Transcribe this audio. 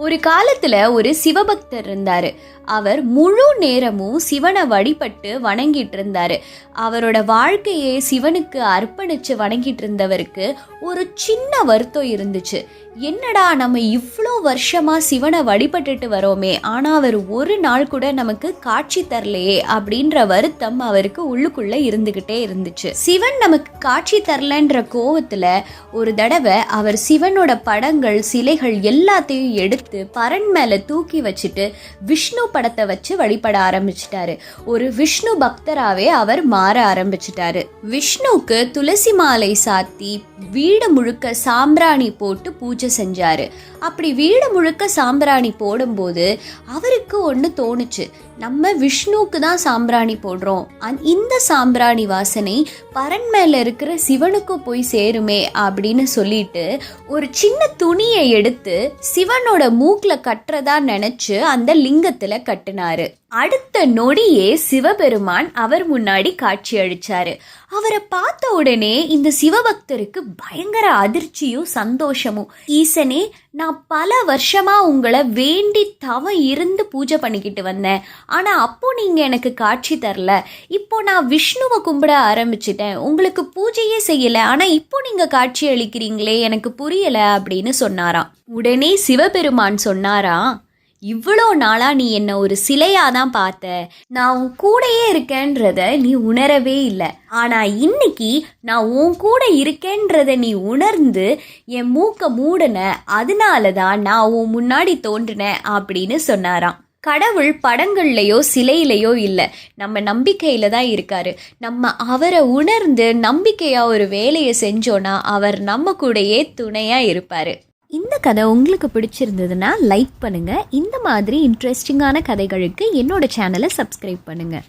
ஒரு காலத்துல ஒரு சிவபக்தர் இருந்தாரு. அவர் முழு நேரமும் சிவனை வழிபட்டு வணங்கிட்டு இருந்தாரு. அவரோட வாழ்க்கையை சிவனுக்கு அர்ப்பணிச்சு வணங்கிட்டு இருந்தவருக்கு ஒரு சின்ன வருத்தம் இருந்துச்சு. என்னடா நம்ம இவ்வளோ வருஷமா சிவனை வழிபட்டுட்டு வரோமே ஆனா அவர் ஒரு நாள் கூட நமக்கு காட்சி தரலையே அப்படின்ற வருத்தம் அவருக்கு உள்ளுக்குள்ள இருந்துகிட்டே இருந்துச்சு. சிவன் நமக்கு காட்சி தரலன்ற கோவத்துல ஒரு தடவை அவர் சிவனோட படங்கள் சிலைகள் எல்லாத்தையும் எடுத்து பரண் மேலே தூக்கி வச்சுட்டு விஷ்ணு படத்தை வச்சு வழிபட ஆரம்பிச்சிட்டாரு. ஒரு விஷ்ணு பக்தராகவே அவர் மாற ஆரம்பிச்சிட்டாரு. விஷ்ணுவுக்கு துளசி மாலை சாத்தி வீடு முழுக்க சாம்பிராணி போட்டு பூஜை செஞ்சாரு. அப்படி வீடு முழுக்க சாம்பிராணி போடும்போது அவருக்கு ஒன்று தோணுச்சு. நம்ம விஷ்ணுவுக்கு தான் சாம்பிராணி போடுறோம். அந்- இந்த சாம்பிராணி வாசனை பரன் மேலே இருக்கிற சிவனுக்கு போய் சேருமே அப்படின்னு சொல்லிட்டு ஒரு சின்ன துணியை எடுத்து சிவனோட மூக்கில் கட்டுறதா நினச்சி அந்த லிங்கத்துல கட்டினாரு. அடுத்த நொடியே சிவபெருமான் அவர் முன்னாடி காட்சி அளிச்சாரு அவரை பார்த்த உடனே இந்த சிவபக்தருக்கு பயங்கர அதிர்ச்சியும் சந்தோஷமும். ஈசனே நான் பல வருஷமா உங்களை வேண்டி தவம் இருந்து பூஜை பண்ணிக்கிட்டு வந்தேன். ஆனா அப்போ நீங்க எனக்கு காட்சி தரல. இப்போ நான் விஷ்ணுவை கும்பிட ஆரம்பிச்சிட்டேன். உங்களுக்கு பூஜையே செய்யல. ஆனா இப்போ நீங்க காட்சி அளிக்கிறீங்களே எனக்கு புரியல அப்படின்னு சொன்னாராம். உடனே சிவபெருமான் சொன்னாராம் இவ்வளோ நாளாக நீ என்னை ஒரு சிலையாக தான் பார்த்த. நான் உன் கூடயே இருக்கேன்றத நீ உணரவே இல்லை. ஆனால் இன்னைக்கு நான் உன் கூட இருக்கேன்றத நீ உணர்ந்து என் மூக்கை மூடின. அதனால தான் நான் உன் முன்னாடி தோன்றினேன் அப்படின்னு சொன்னாராம். கடவுள் படங்கள்லையோ சிலையிலையோ இல்லை. நம்ம நம்பிக்கையில தான் இருக்காரு. நம்ம அவரை உணர்ந்து நம்பிக்கையாக ஒரு வேலையை செஞ்சோன்னா அவர் நம்ம கூடயே துணையாக இருப்பாரு. கதை உங்களுக்கு பிடிச்சிருந்ததுன்னா லைக் பண்ணுங்கள் இந்த மாதிரி இன்ட்ரெஸ்டிங்கான கதைகளுக்கு என்னோட சேனலை சப்ஸ்கிரைப் பண்ணுங்கள்